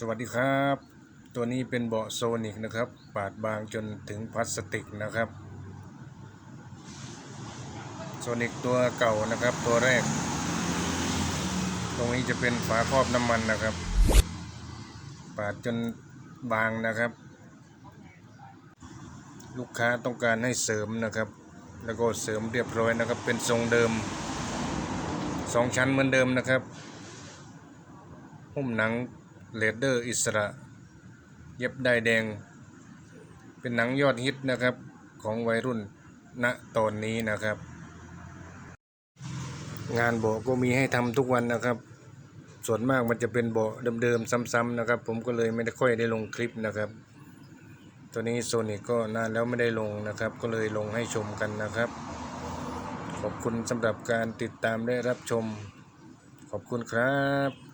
สวัสดีครับ ตัวนี้เป็นเบาะโซนิกนะครับ ปาดบางจนถึงพลาสติกนะครับโซนิกตัวเก่านะครับตัวแรก ตรงนี้จะเป็นฝาครอบน้ำมันนะครับ ปาดจนบางนะครับ ลูกค้าต้องการให้เสริมนะครับ แล้วก็เสริมเรียบร้อยนะครับ เป็นทรงเดิมสองชั้นเหมือนเดิมนะครับหุ้มหนัง เลดเดอร์อิสระ เย็บได้แดง เป็นหนังยอดฮิตนะครับของวัยรุ่นณตอนนี้นะครับ งานเบาก็มีให้ทำทุกวันนะครับ ส่วนมากมันจะเป็นเบาะเดิมๆซ้ำๆนะครับ ผมก็เลยไม่ได้ค่อยได้ลงคลิปนะครับ ตัวนี้โซนิกก็นานแล้วไม่ได้ลงนะครับ ก็เลยลงให้ชมกันนะครับ ขอบคุณสำหรับการติดตามและรับชม ขอบคุณครับ